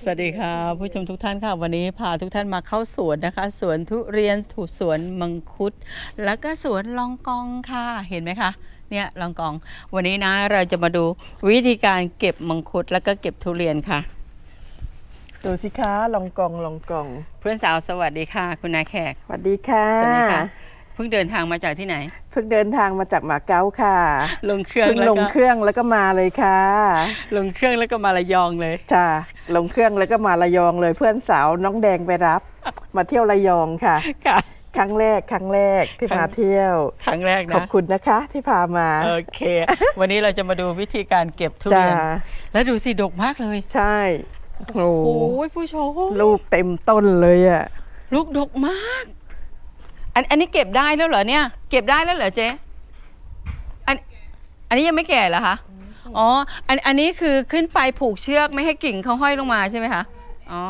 สวัสดีค่ะ ผู้ชมทุกท่านค่ะ วันนี้พาทุกท่านมาเข้าสวนนะคะ สวนทุเรียนถูสวนมังคุด แล้วก็สวนลองกองค่ะเห็นไหมคะเนี่ยลองกอง วันนี้นะเราจะมาดูวิธีการเก็บมังคุดแล้วก็เก็บทุเรียนค่ะ ดูสิคะลองกองลองกอง เพื่อนสาวสวัสดีค่ะ คุณนายแขกสวัสดีค่ะสวัสดีค่ะ เพิ่งเดินทางมาจากที่ไหน เพิ่งเดินทางมาจากหมาเก๊าค่ะลงเครื่องเพิ่งแล้วลงก็เครื่องแล้วก็มาเลยค่ะลงเครื่องแล้วก็มาระยองเลย จ้าลงเครื่องแล้วก็มาระยองเลยเพื่อนสาวน้องแดงไปรับ มาเที่ยวระยองค่ะ ค่ะ ครั้งแรกครั้งแรกที่ครั้มางเที่ยว ครั้งแรกขอบนะคุณนะคะที่พามาโอเค วันนี้เราจะมาดูวิธีการเก็บทุจ้าเรียนแล้วดูสิดกมากเลยใช่โอ้โอ้ยผู้ชมลูกเต็มต้นเลยอะ ลูกดกมาก อันอันนี้เก็บได้แล้วเหรอเนี่ย เก็บได้แล้วเหรอเจ๊อันอันนี้ยังไม่แก่เหรอคะอ๋ออันอันนี้คือขึ้นไปผูกเชือกไม่ให้กิ่งเขาห้อยลงมาใช่ไหมคะอ๋อ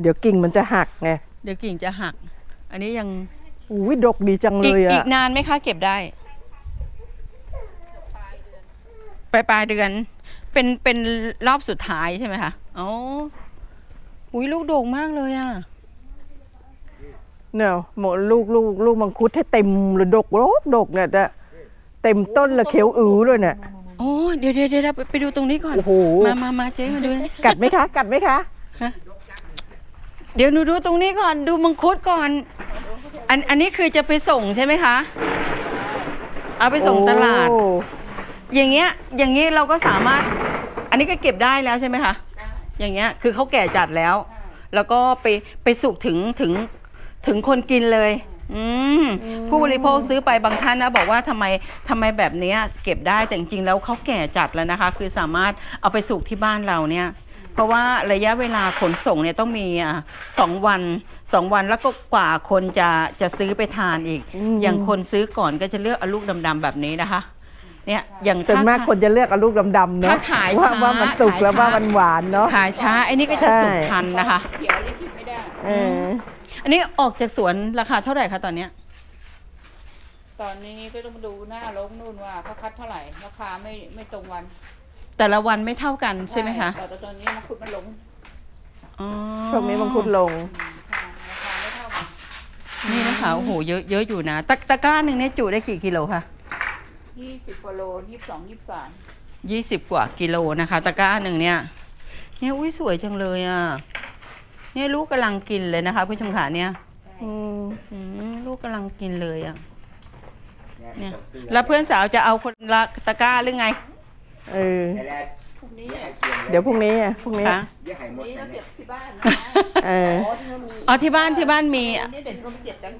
เดี๋ยวกิ่งมันจะหักไงเดี๋ยวกิ่งจะหัก อันนี้ยังอุ้ยดกดีจังเลอีกยอีอะกนานไหมคะ เก็บได้ปลายปลายเดือน เป็นเป็นรอบสุดท้ายใช่ไหมคะอ๋ออุ้ยลูกโด่งมากเลยอะ เนี่ยหมดลูกลูกลูกมังคุดให้เต็มเลยดกโรกดกเนี่ยจะเต็มต้นละเขียวอือเลยเนี่ย โอ้เดี๋ยวเดี๋ยวเดี๋ยวไปไปดูตรงนี้ก่อน โอ้โห มามามาเจ๊มาดูนะกัดไหมคะ กัดไหมคะ เดี๋ยวหนูดูตรงนี้ก่อนดูมังคุดก่อน อันอันนี้คือจะไปส่งใช่ไหมคะ เอาไปส่งตลาด โอ้อย่างเงี้ย อย่างงี้เราก็สามารถ อันนี้ก็เก็บได้แล้วใช่ไหมคะ อย่างเงี้ย คือเขาแก่จัดแล้ว แล้วก็ไปไปสุกถึงถึง ถึงคนกินเลย อืมผู้บริโภคซื้อไปบางท่านนะบอกว่าทำไมทำไมแบบเนี้ยเก็บได้แต่จริงๆแล้วเขาแก่จัดแล้วนะคะ คือสามารถเอาไปสุกที่บ้านเราเนี่ย เพราะว่าระยะเวลาขนส่งเนี่ยต้องมีอะสองวันสองวันแล้วก็กว่าคนจะจะซื้อไปทานอีก อย่างคนซื้อก่อนก็จะเลือกเอาลูกดำๆแบบนี้นะคะ เนี่ยอย่างส่วนถ้ มากคนจะเลือกเอาลูกดำๆเนาะถ้าขายว่าช้าว่ามันสุกขายแล้วช้า ว่ามันหวานเนาะ ขายช้าไอ้นี่ก็จะใช่ สุกทันนะคะเออ อันนี้ออกจากสวนราคาเท่าไหร่คะตอนเนี้ย ตอนนี้ก็ต้องดูหน้าลงนู่นว่าเขาคัดเท่าไหร่ราคาไม่ไม่ตรงวันแต่ละวันไม่เท่ากันใช่ไหมคะแต่ตอนนี้มันคุดมันลงอ๋อช่วงนี้มังคุดลงราคาไม่เท่ากันนี่นะคะโอ้โหเยอะเยอะอยู่นะตะตะกร้าหนึ่งเนี่ยจุได้กี่กิโลคะยี่สิบกว่าโลยี่สิบสองยี่สิบสามยี่สิบกว่ากิโลนะคะ ตะกร้าหนึ่งเนี่ยเนี่ยอุ้ยสวยจังเลยอะ เนี่ยลูกกำลังกินเลยนะคะผู้ชมขาเนี่ยอืมอืมลูกกำลังกินเลยอะ เนี่ย แล้วเพื่อนสาวจะเอาคนละตะกร้าหรือไงเออพรุ่งนี้เดี๋ยวพรุ่งนี้อะพรุ่งนี้ คะพรุ่งนี้เราเก็บที่บ้านนะเออ อ๋อที่บ้านที่บ้านมีพรุ่งนี้เด็กก็ไปเก็บกัน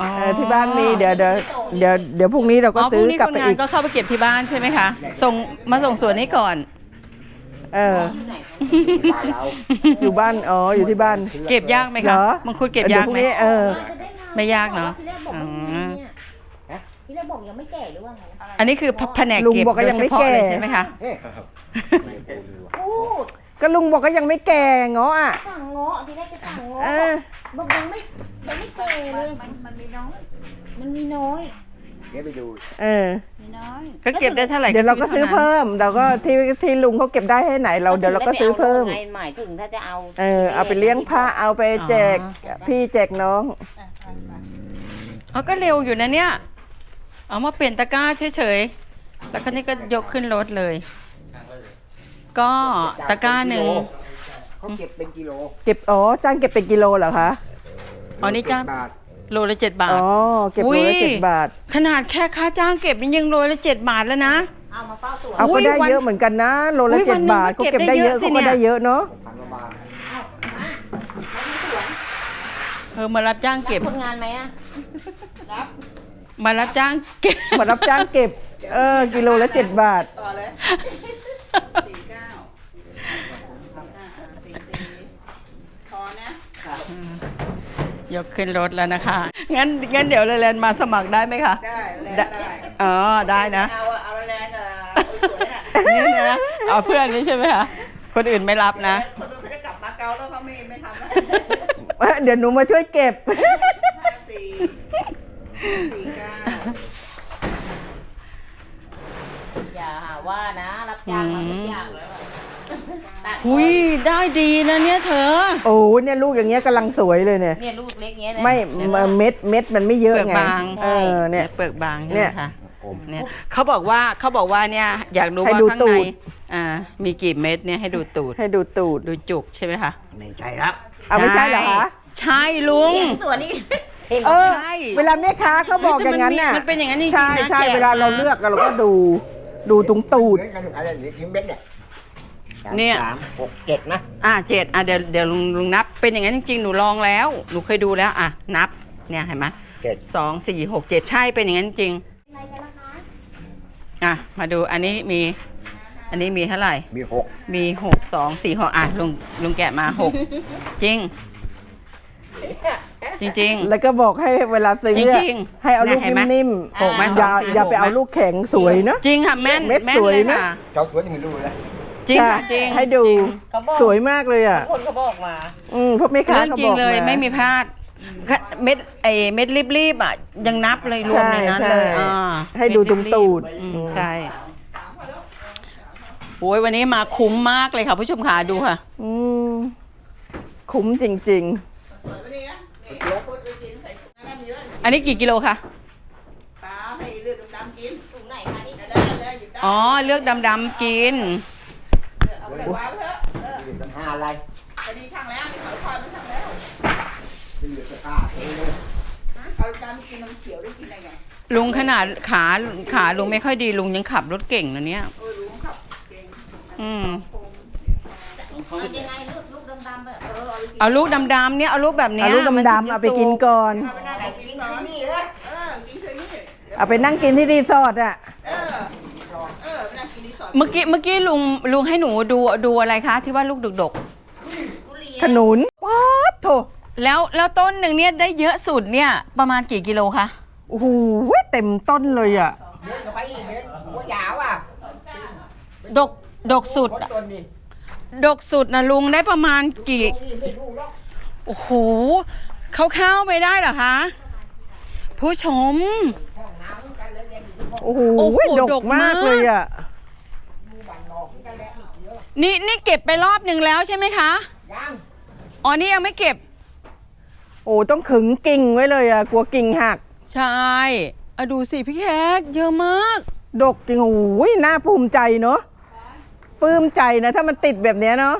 อ๋อเออที่บ้านมีเดี๋ยวเดี๋ยวเดี๋ยวเดี๋ยวพรุ่งนี้เราก็อ๋อพซื้รุ่องนี้กลับคนไปงานอีก ก็เข้าไปเก็บที่บ้านใช่ไหมคะ ส่งมาส่งสวนนี้ก่อน เอออยู่บ้าน อ๋อ อยู่ที่บ้าน เก็บยากไหมเหรคะอ มังคุดเก็บดี๋ยาวกพรุ่งไหมนี้เออไม่ยากเนอะที่แรกบอกไม่มีเนี่ยที่แรกบอกยังไม่แก่หรือว่าไงอันนี้คือแผนกลุงเก็บบอกก็โดยัยงเฉไม่พาะแก่ เลยใช่ไหมคะพูดก็ลุงบอกก็ยังไม่แก่เงาะอะ สั่งเงาะที่แรกจะสั่งเงาะเออ บอกยังไม่ยังไม่แก่เลยมันมันมีน้อยมันมีน้อยเออมี น้อยก็เก็บได้เท่าไหร่เดี๋ยวเราก็ซื้อท่นั้นเพิ่ม เราก็ที่ที่ลุงเขาเก็บได้ให้ไหน เราเดี๋ยวเราก็ซื้อเพิ่ม ไงหมายถึงถ้าจะเอาเออเอาไปเลี้ยงพระเอาไปแจกพี่แจกน้อง อะไปไปอ๋อก็เร็วอยู่นะเนี่ยเอามาเปลี่ยนตะกร้าเฉยๆแล้วก็นี่ก็ยกขึ้นรถเลย ก็ตะกร้าหนึ่งเขาเก็บเป็นกิโลเก็บอ๋อจ้างเก็บเป็นกิโลเหรอคะ อ๋อนี่จ้างบาท โลละเจ็ดบาท อ๋อ เก็บโลอุ๊ละยเจ็ดบาท ขนาดแค่ค่าจ้างเก็บมันยังโลละเจ็ดบาทแล้วนะ เอามาเฝ้าตัวเอาอุ๊ก็ยได้วันเยอะเหมือนกันนะ โลอุ๊ละยเจ็วัดนหนึ่งบาทก็ก็เก็เก็บบได้ได้เยเยอะอะสิเขาเนี่ยก็ได้เยอะเนาะ เออมารับจ้างเก็บคนงานไหมอะรับมารับจ้างเก็บ มารับจ้างเก็บ เออ กิโลละเจ็ดบาท ต่อเลยสี่เก้าอ่าอ่าสี่สี่พอนะ ยกขึ้นรถแล้วนะคะ งั้นงั้นเดี๋ยวเรนมาสมัครได้ไหมคะ ได้แล้วได้อ๋อ ได้นะเอาเอาแรงอะสวยๆน่ะนี่นะเอาเพื่อนนี่ใช่ไหมคะคนอื่นไม่รับนะคนนู้นเขาจะกลับมาเกาแล้วเขาไม่ไม่ทำแล้วเอ้ยเดี๋ยวหนูมาช่วยเก็บห้าสี่สี่เก้าอย่าหาว่านะ รับจ้างมาทุกอย่างเลยว่ะ หุยได้ดีนะเนี่ยเธอ โอ้เนี่ยลูกอย่างเงี้ยกำลังสวยเลยเนี่ย เนี่ยลูกเล็กเงี้ยนะไม่เม็ดเม็ดมันไม่เยอะเปลือกไงบาง เออเนี่ย เปลือกบางใช่เนี่ไหมยคะเนี่ยเขาบอกว่าเขาบอกว่าเนี่ยอยากรู้ให้ว่าดูข้างตูในด อ่ามีกี่เม็ดเนี่ยให้ดูตูดให้ดูตูดดูจุกใช่ไหมคะไม่ใช่ครับเอาไม่ใช่เหรอคะใช่ลุง ส่วนนี้ เออใช่เวลาแม่ค้าเขาบอกอย่างนั้นน่ะมันเป็นอย่างนั้นจริงๆใช่นะใช่แกะเวลาเราเลือกเราก็ดู ดูตรงตูดเหมือนกันอะไรหรือทิ้งเบ็ดเนี่ยสาม เนี่ย สามหกเจ็ดนะอ่าเจ็ดอะเดี๋ยวเดี๋ยวลุงลุงนับเป็นอย่างนั้นจริงๆ หนูลองแล้ว หนูเคยดูแล้วอะนับเนี่ยเห็นไหมเจ็ดสองสี่หกเจ็ดใช่เป็นอย่างนั้นจริงอะไรกันล่ะคะอะมาดูอันนี้มีอันนี้มีเท่าไหร่ มีหกมีหกสองสี่หกอะลุงลุงแกะมาหกจริง จริง แล้วก็บอกให้เวลาซื้อจริงๆให้เอาลูกเนี่ยเห็นไหมนิ่มหกไหมๆอย่าสองสี่อย่าหกไปเอาไหมลูกแข็งสวยเนอะๆจริงค่ะแม่นเม็ดแม่นสวยเลยนะ ค่ะ เจ้าสวนยังไม่รู้เลย จริงใช่ค่ะจริงให้ดูจริงเขาบอก สวยมากเลยอะ คนเขาบอกมา อืมเพราะแม่ค้าเรื่องเขาจริบงอกเลยาไม่มีพลาดเม็ดไอเม็ดรีบๆอะยังนับเลยรวมในนั้นใช่เลยใช่อ่าให้ดูตรงตูดอืมใช่โอ้ยวันนี้มาคุ้มมากเลยค่ะผู้ชมขาดูค่ะ อืมคุ้มจริงสวยปะเนี่ยนี่เดี๋ยวพูดไปกินใส่ถุงน้ำเยอะอันนี้กี่กิโลคะปลาให้เลือดดำๆกินถุงไหนคะนี่ได้เลยหยิบได้อ๋อเลือกดำๆกินเอาไปวางเถอะเออมีปัญหาอะไรพอดีช่างแล้วนี่เขาคอยมันช่างแล้วจะเหลือสตาร์เองเลยเอาดำกินน้ำเขียวได้กินได้ไงลุงขนาดขาขาลุงไม่ค่อยดีลุงยังขับรถเก่งนะเนี่ย เออรู้ครับ เก่งอืม เอายังไงลูกลูกดำๆแบบเออเอาไปกินเอาลูกดำๆเนี่ยเอาลูกแบบๆเนี้เอายลูกมันดำๆเอาไปกินก่อน เอาไปนั่งกินก่อนนี่เลยเออกินเถอะนี่ เอาไปนั่งกินที่รีสอร์ทอะ เมื่อกี้เมื่อกี้ลุงลุงให้หนูดูดูอะไรคะที่ว่าลูกดกทุเรียนขนุนป๊าดโถๆแล้วแล้วต้นหนึ่งเนี่ยได้เยอะสุดเนี่ยประมาณกี่กิโลคะโอ้โหเต็มต้นเลยอะ เดินเข้าไปอีกเดินหัวยาวอะดกดกสุดอะต้นนี่ดกสุดนะลุงได้ประมาณกี่ไม่รู้หรอกโอ้โหเขาเข้าไปได้เหรอคะ ผู้ชม โอ้โหโอ้โหดดกกมามากกเลยอะ นี่นี่เก็บไปรอบหนึ่งแล้วใช่ไหมคะยังอ๋อนี่ยังไม่เก็บ โอ้ต้องขึงกิ่งไว้เลยอะกลัวกิ่งหัก ใช่อะดูสิพี่แขกเยอะมาก ดกจริงโอ้ยน่าภูมิใจเนาะปลื้มใจนะ ถ้ามันติดแบบเนี้ยเนาะ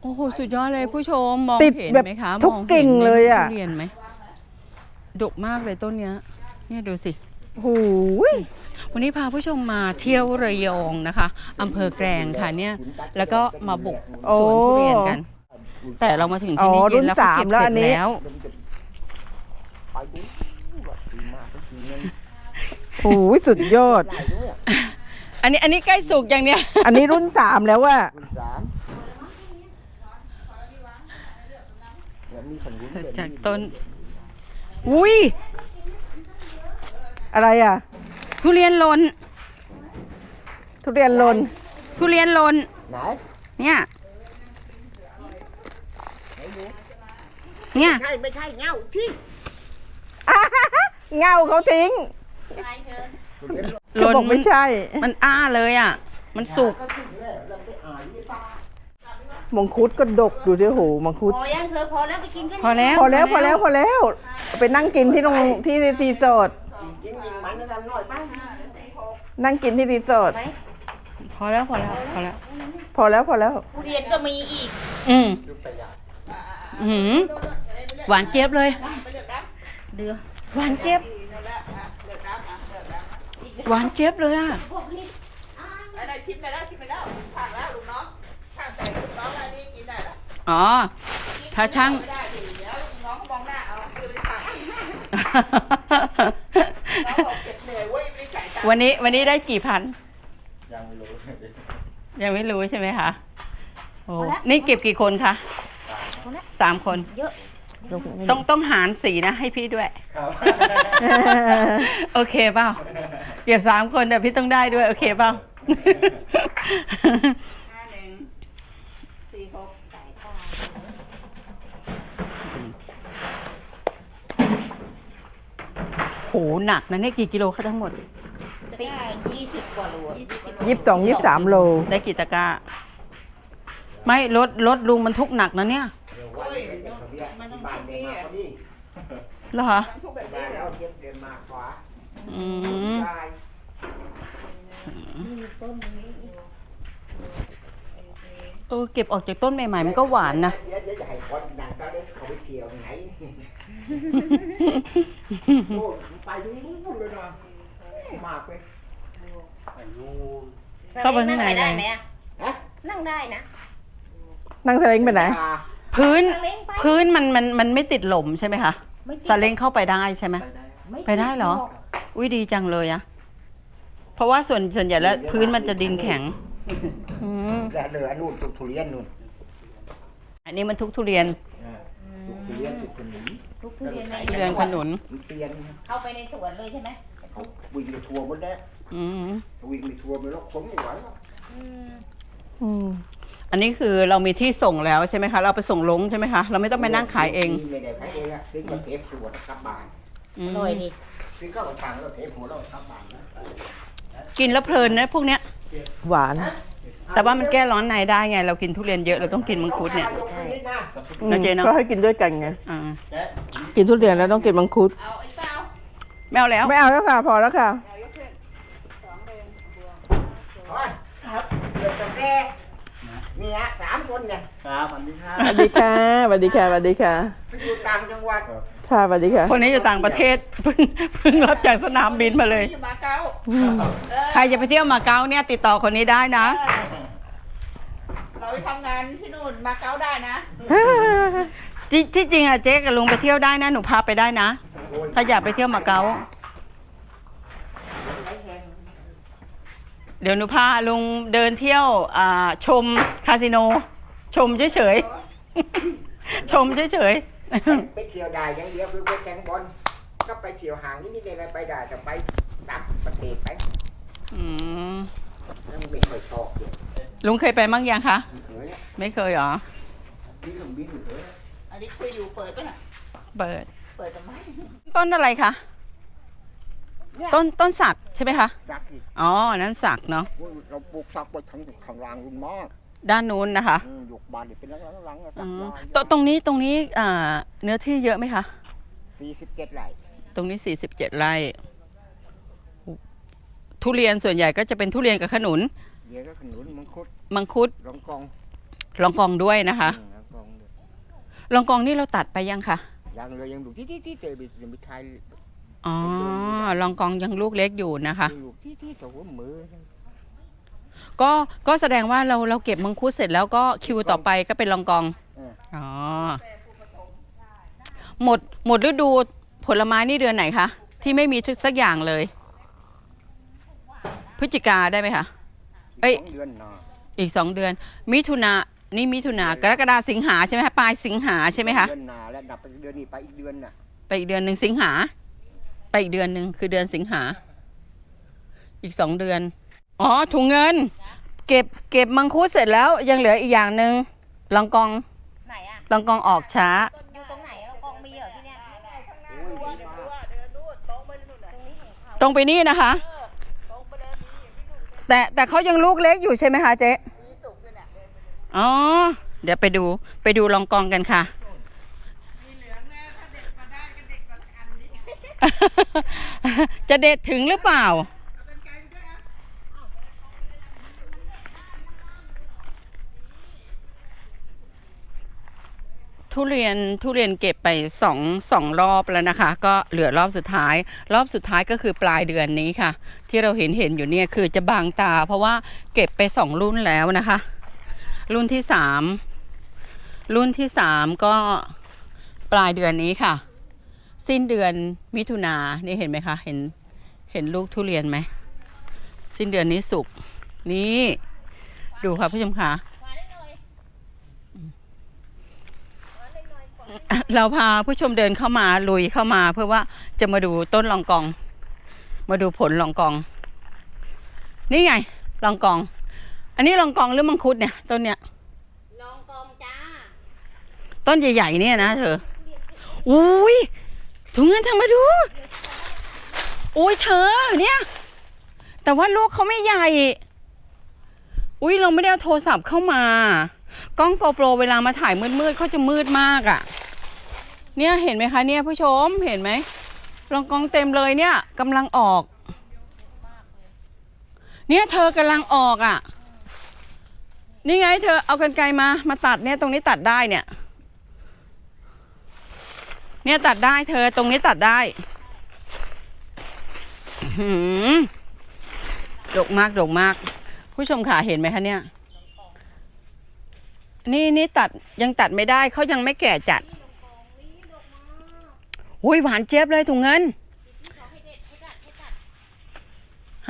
โอ้โหสุดยอดเลยผู้ชมมองติดเห็นแบบไหมคะทุกมอห็นกิ่งเลยอะ ทุเรียนไหมดกมากเลยต้นเนี้ย เนี่ยดูสิ โอ้โห วันนี้พาผู้ชมมาเที่ยวระยองนะคะอำเภอแกลงค่ะเนี่ยแล้วก็มาบุกสวนทุเรียนกัน แต่เรามาถึงที่นี่อ๋อเย็นแล้วรุ่นเขาสามเก็บแล้วเสอัร็จนนี้แล้วไปดูว่าดีมากทีนึงโอ้ยสุดยอดได้ด้วยอะอันนี้อันนี้ใกล้สุกอย่างเนี้ย อันนี้รุ่นสามแล้วว่ะรุ่นสามเดี๋ยวมีขนุนเดี๋ยวมีจากต้น อุ้ยอะไรอะ ทุเรียนหล่นทุเรียนหลนทุเรียนหล่นไหนเนี่ย เนี่ย ใช่ไม่ใช่เงาที่เงาเขาทิ้งอะไรเธอทุเรียนหเขาล่นบอกไม่ใช่ มันอ้าเลยอะ มันสุกก็ถึงแล้วเราไปอ่านในป่ามังคุดก็ดกดูสิโหมังคุดพอยังเธอพอแล้วไปกินกันพอแล้วพอแล้วพอแล้วพอแล้ว ไปนั่งกินที่โรงที่รีสอร์ท จริงจริงมันกันหน่อยป้านั่งกินที่รีสอร์ทพอแล้วพอแล้วพอแล้ว พอแล้วพอแล้วทุเรียนก็มีอีก อืมอื้อหือหวานเจี๊ยบเลย เดือหวานเจี๊ยบหวานเจี๊ยบเลยอะได้ได้ชิมไปแล้วชิมไปแล้วผักแล้วลูกน้องช่างใส่ลูกน้องอันนี้กินได้ละอ๋อ ถ้าช่างไม่ได้ดิเดี๋ยวลูกน้องมองหน้าเอาคือไปผักน้ วันนี้วันนี้ได้กี่พัน ยังไม่รู้ยังไม่รู้ใช่ไหมคะโอ้นี่เก็บกี่คนคะสามคน เยอะต้องต้องหารสีนะให้พี่ด้วย โอเคเปล่าเก็บสามคนแต่พี่ต้องได้ด้วย โอเคเปล่าห้าหนึ่งสี่หกโหหนักนะเนี่ยกี่กิโลคะทั้งหมด ได้ยี่สิบกว่าโลยี่สิบยี่สิบสองยี่สิบสามโล ได้กี่ตะกร้าไม่รถรถลุงมันทุกข์หนักนะเนี่ยเดี๋ยววันนี้เด็กเขาเรียกมันต้ที่องบ้านทุกเดินที่มาอะพอดีเหรอคะมันทุกแบบได้นี้แล้วเก็บเดินมาขวาอืมได้เออเก็บออกจากต้นใหม่ๆมันก็หวานนะเดี๋ยวเดี๋ยวจะให้คนดังก็ได้เขาไปเที่ยวไหนโอ้ยไปดูนู่นเลยนะ มากเลยไปนู่นเข้าไปข้างในได้เลยไหมอะฮะนั่งได้นะนั่งสเล้งไปไหน อ่าพื้นซาเล้งไปพื้นมันมันมันไม่ติดหล่มใช่ไหมคะไม่ติดซาเล้งเข้าไปได้ใช่ไหมม่ไปได้เหรอ อุ้ยดีจังเลยอะเพราะว่าส่วนส่วนใหญ่แล้วพื้นมันจะดินแข็ง อืมแล้วเหลือนู่นตุกทุเรียนนู่นอันนี้มันทุกทุเรียนตุกทุเรียนตุกขนุนทุกทุเรียนในทุเรียนขนุนมันเปลี่ยนเข้าไปในสวนเลยใช่ไหม เขาวิ่งไปทัวร์หมดแล้วอืมวิ่งไปทัวร์ไปแล้วผมไม่ไหวแล้วอืมอันนี้คือเรามีที่ส่งแล้วใช่ไหมคะ เราไปส่งลงใช่ไหมคะ เราไม่ต้องไปนั่งขายเองไม่ได้ขายเองอะซื้อมาเทปสวนกลับบ้านอือมร่อยดีซื้อข้าวกระชังแล้วเทปหัวเรากลับบ้านนะกินแล้วเพลินนะพวกเนี้ย หวาน แต่ว่ามันแก้ร้อนในได้ไง เรากินทุเรียนเยอะเราต้องกินมังคุดเนี่ยอืมนะเจ๊เนอะ ก็ให้กินด้วยกันไง อ่า กินทุเรียนแล้วต้องกินมังคุด เอาไอ้เต้า ไม่เอาแล้วไม่เอาแล้วค่ะ พอแล้วค่ะเอายกขึ้นสองเดือนบวกครับเดี๋ยวจะแก้นี่ฮะสามคนเนี่ยครับสวัสดีครับ สวัสดีค่ะสวัสดีค่ะสวัสดีค่ะอยู่ต่างจังหวัดค่ะสวัสดีค่ะคนนี้อยู่ต่างประเทศเพิ่งเพิ่งรับจากสนามบินมาเลย ที่มาเก๊าใครจะไปเที่ยวมาเก๊าเนี่ยติดต่อคนนี้ได้นะ เออเราไปทำงานที่นู่นมาเก๊าได้นะที่ที่จริงอะเจ๊กับลุงไปเที่ยวได้นะหนูพาไปได้นะ ถ้าอยากไปเที่ยวมาเก๊าเดี๋ยวหนูพาลุงเดินเที่ยวอ่าชมคาสิโน ชมเฉยๆ ชมเฉยไปเที่ยวได้อย่างเดียวคือไปแข่งบอลก็ไปเที่ยวห่างนิดๆอะไรไปได้แต่ไปต่างประเทศไปๆอืมแล้วมันไม่ค่อยชอบเลยลุงเคยไปมั่งยังคะเหนื่อยอะไม่เคยเหรอบินเครื่องบินอยู่เลยอันนี้คุยอยู่เปิดปะน่ะ เปิดเปิดทำไมต้นอะไรคะ ต้นต้นสักใช่ไหมคะจักอีกอ๋ออันนั้นสักเนาะ โอ้ยเราปลูกสักไว้ข้างข้างล่างลุงมากด้านนู้นนะคะอืมยกบานนี่เป็นหลังๆๆอะอ๋สัอกตรงตรงนี้ตรงนี้อ่าเนื้อที่เยอะไหมคะ สี่สิบเจ็ดไร่ตรงนี้ 47 ไร่ ทุเรียนส่วนใหญ่ก็จะเป็นทุเรียนกับขนุน เดี๋ยวก็ขนุนมังคุดมังคุด รองกองลองกองด้วยนะคะ อืมรองกองด้วยลองกองนี่เราตัดไปยังคะ ยังเลยยังดูที่ที่ที่เจอยังไม่ใครอ๋อลองกองยังลูกเล็กอยู่นะคะยังอยู่ที่ที่ตัวหัวมือ ก็ก็แสดงว่าเราเราเก็บมังคุดเสร็จแล้วก็คิวต่อไปก็เป็นลองกองเอออ๋อหมดหมดฤดูผลไม้นี่เดือนไหนคะที่ไม่มีทุกสักอย่างเลย พฤศจิกาได้ไหมคะเอ้ยสองเดือนหนาอีกสองเดือน มิถุนา นี่มิถุนากรกฎาสิงหาใช่ไหมคะปลายสิงหาใช่ไหมคะ เดือนหนาแล้วดับไปเดือนนี้ไปอีกเดือนน่ะไปอีกเดือนหนึ่งสิงหา ไปอีกเดือนหนึ่งคือเดือนสิงหา อีกสองเดือน อ๋อถุงเงิน เก็บเก็บมังคุดเสร็จแล้วยังเหลืออีกอย่างหนึ่งลองกองไหนอะลองกองออกช้า อยู่ตรงไหนแล้วกองมีเหรอที่เนี้ยตรงไปนี่นะคะ แต่แต่เขายังลูกเล็กอยู่ใช่ไหมคะเจ๊ อ๋อ เดี๋ยวไปดูไปดูลองกองกันค่ะ จะเด็ดถึงหรือเปล่า ทุเรียนทุเรียนเก็บไปสองสองรอบแล้วนะคะ ก็เหลือรอบสุดท้าย รอบสุดท้ายก็คือปลายเดือนนี้ค่ะ ที่เราเห็นเห็นอยู่เนี่ยคือจะบางตา เพราะว่าเก็บไปสองรุ่นแล้วนะคะ รุ่นที่สามรุ่นที่สามก็ปลายเดือนนี้ค่ะ สิ้นเดือนมิถุนานี่เห็นไหมคะ เห็นเห็นลูกทุเรียนไหม สิ้นเดือนนี้สุกนี่ดูค่ะผู้ชมค่ะเราพาผู้ชมเดินเข้ามาลุยเข้ามาเพื่อว่าจะมาดูต้นลองกอง มาดูผลลองกอง นี่ไงลองกอง อันนี้ลองกองหรือมังคุดเนี่ยต้นเนี้ยลองกองจ้า ต้นใหญ่ๆเนี่ยนะเธอ อุ้ยถุงเงินเธอมาดู อุ้ยเธอเนี่ย แต่ว่าลูกเขาไม่ใหญ่ อุ้ยเราไม่ได้เอาโทรศัพท์เข้ามากล้อง GoPro เวลามาถ่ายมืดๆเขาจะมืดมากอะ่ะ เนี่ยเห็นไหมคะเนี่ยผู้ชมเห็นไหมลองกองเต็มเลยเนี่ยกำลังออก เนี่ยเธอกำลังออกอะ่ะ นี่ไงเธอเอากันไกลมา มาตัดเนี่ยตรงนี้ตัดได้เนี่ย เนี่ยตัดได้เธอตรงนี้ตัดได้อื้อหือดกมากดกมาก ผู้ชมขาเห็นไหมคะเนี่ย นี่นี่ตัดยังตัดไม่ได้เขายังไม่แก่จัดอุ้ยหวานเจี๊ยบเลยถุงเงิน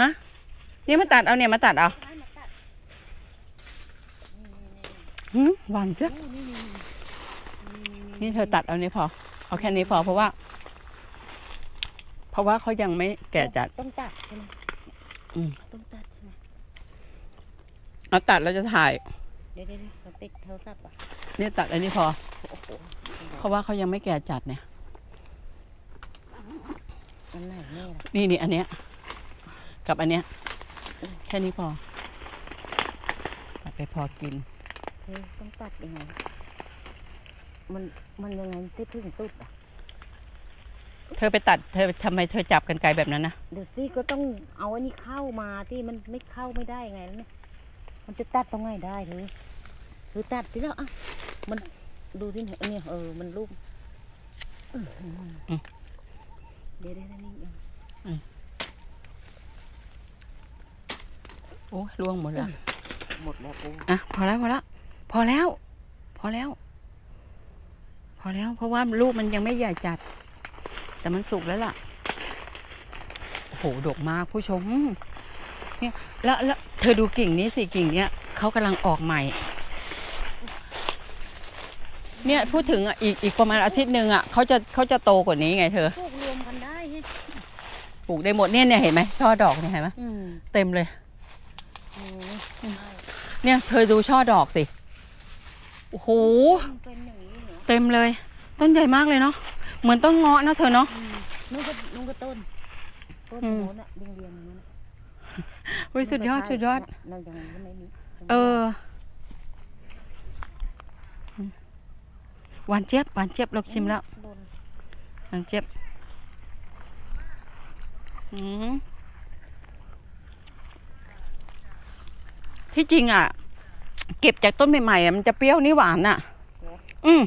ฮะนี่มาตัดเอาเนี่ยมาตัดเอาหืมห วานเจี๊ยบนี่เธอตัดเอานี่พอ เอาแค่นี้พอเพราะว่า เพราะว่าเขายังไม่แก่จัด ต้องตัดใช่ไหมอืม ต้องตัดใช่ไหมเอาตัดแล้วจะถ่าย เดี๋ยวเดี๋ยวเดี๋ยวเราปิดโทรศัพท์อะนี่ตัดอันนี้พอ โอ้โหเพราะว่าเขายังไม่แก่จัดเนี่ย อันไหนแน่ล่ะนี่นี่อันเนี้ย กับอันเนี้ย แค่นี้พอตัดไปพอกิน เฮ้ยต้องตัดยังไง มันมันยังไงที่พึ่งตุดอะ เธอไปตัดเธอทำไมเธอจับกันไกลแบบนั้นนะเดี๋ยวซี่ก็ต้องเอาอันนี้เข้ามาที่มันไม่เข้าไม่ได้ไงแล้วเนี่ย มันจะตัดตรงไหนได้เธอคือตัดที่แล้วอะ มันดูที่เนี่ยเนี่ยเออ มันลูกอื้อหือเดี๋ยวเดี๋ยวเดี๋ยวนี่โอ้ล่วงหมดแล้ว หมดแล้วกูอะพอแล้วพอแล้ว พอแล้ว พอแล้ว พอแล้ว เพราะว่าลูกมันยังไม่ใหญ่จัด แต่มันสุกแล้วล่ะโอ้โหดกมากผู้ชม เนี่ยแล้วแล้วเธอดูกิ่งนี้สิกิ่งเนี้ยเขากำลังออกใหม่ เนี่ยพูดถึงอะอีกอีกประมาณอาทิตย์หนึ่งอะเขาจะเขาจะโตกว่านี้ไงเธอพวกรวมกันได้ไงปลูกได้หมดเนี่ยเนี่ยเห็นไหมช่อดอกเนี่ยเห็นไหมอืมเต็มเลยโอ้ยเนี่ยเธอดูช่อดอกสิ โอ้โหมันเป็นอย่างนี้เหรอเต็มเลย ต้นใหญ่มากเลยเนาะเหมือนต้นเงาะนะเธอเนาะนุ่งก็นุ่งก็ต้น ต้นอืมโน้นอะเรียงเรียงๆอย่างนั้นอะอุ้ยสุดยอดสุดยอด นั่นยังก็ไม่มีเออหวานเจี๊ยบหวานเจี๊ยบเราชิมแล้วโดนหวานเจี๊ยบอืมที่จริงอะ เก็บจากต้นใหม่ๆอะมันจะเปรี้ยวนี่หวานอะ อืม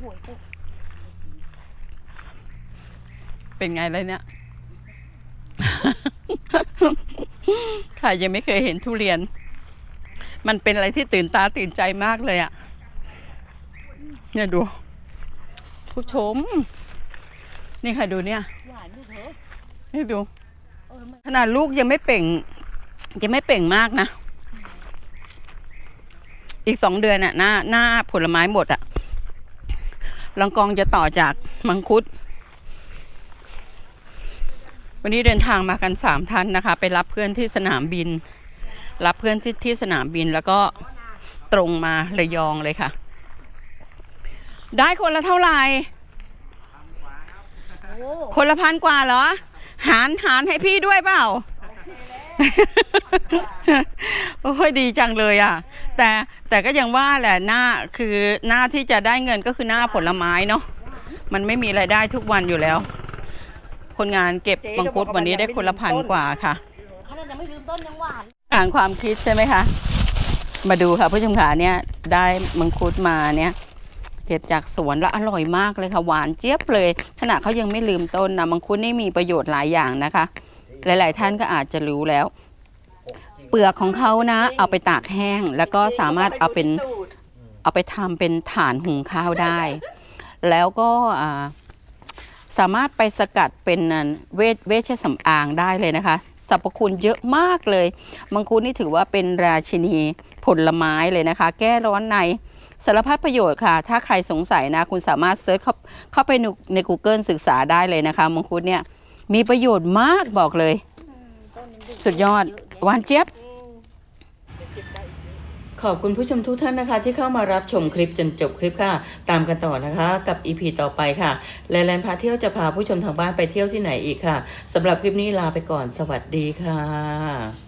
หวยปุ๊บเป็นไงเลยเนี่ยใครยังไม่เคยเห็นทุเรียน มันเป็นอะไรที่ตื่นตาตื่นใจมากเลยอะเนี่ยดู ผู้ชม นี่ค่ะดูเนี่ยหวานด้วยเถอะ นี่ดู ขนาดลูกยังไม่เป่ง ยังไม่เป่งมากนะ อีกสองเดือนอะหน้าหน้าผลไม้หมดอะลองกองจะต่อจากมังคุด วันนี้เดินทางมากันสามท่านนะคะ ไปรับเพื่อนที่สนามบิน รับเพื่อนที่ที่สนามบินแล้วก็ตรงมาระยองเลยค่ะ ได้คนละเท่าไหร่คนละพันกว่าเหรอ หารหารให้พี่ด้วยเปล่าโอ้ยดีจังเลยอะ แต่แต่ก็ยังว่าแหละหน้าคือหน้าที่จะได้เงินก็คือหน้าผลไม้เนาะมันไม่มีไรายได้ทุกวันอยู่แล้ว คนงานเก็บมังคุดวันนี้ได้คนละพันกว่าค่ะขนาดยังไม่ลืมต้นยังหวานอ่านความคิดใช่ไหมคะ มาดูค่ะผู้ชมขาเนี่ยได้มังคุดมาเนี่ย เก็บจากสวนแล้วอร่อยมากเลยค่ะหวานเจี๊ยบเลย ขณะเขายังไม่ลืมต้นนะมังคุดนี่มีประโยชน์หลายอย่างนะคะ หลาย ๆ ท่านก็อาจจะรู้แล้ว เปลือกของเขานะ เอาไปตากแห้ง แล้วก็สามารถเอาเป็นเอาไปทำเป็นฐานหุงข้าวได้ แล้วก็สามารถไปสกัดเป็นเวชเวชสำอางได้เลยนะคะสรรพคุณเยอะมากเลย มังคุดนี่ถือว่าเป็นราชินีผลไม้เลยนะคะ แก้ร้อนใน สารพัดประโยชน์ค่ะ ถ้าใครสงสัยนะ คุณสามารถเซิร์ชเข้าเข้าไปใน Google ศึกษาได้เลยนะคะ มังคุดเนี่ยมีประโยชน์มากบอกเลย สุดยอดหวานเจี๊ยบ ขอบคุณผู้ชมทุกท่านนะคะ ที่เข้ามารับชมคลิปจนจบคลิปค่ะ ตามกันต่อนะคะ กับ EP ต่อไปค่ะ และแลนพาเที่ยวจะพาผู้ชมทางบ้านไปเที่ยวที่ไหนอีกค่ะสำหรับคลิปนี้ลาไปก่อนสวัสดีค่ะ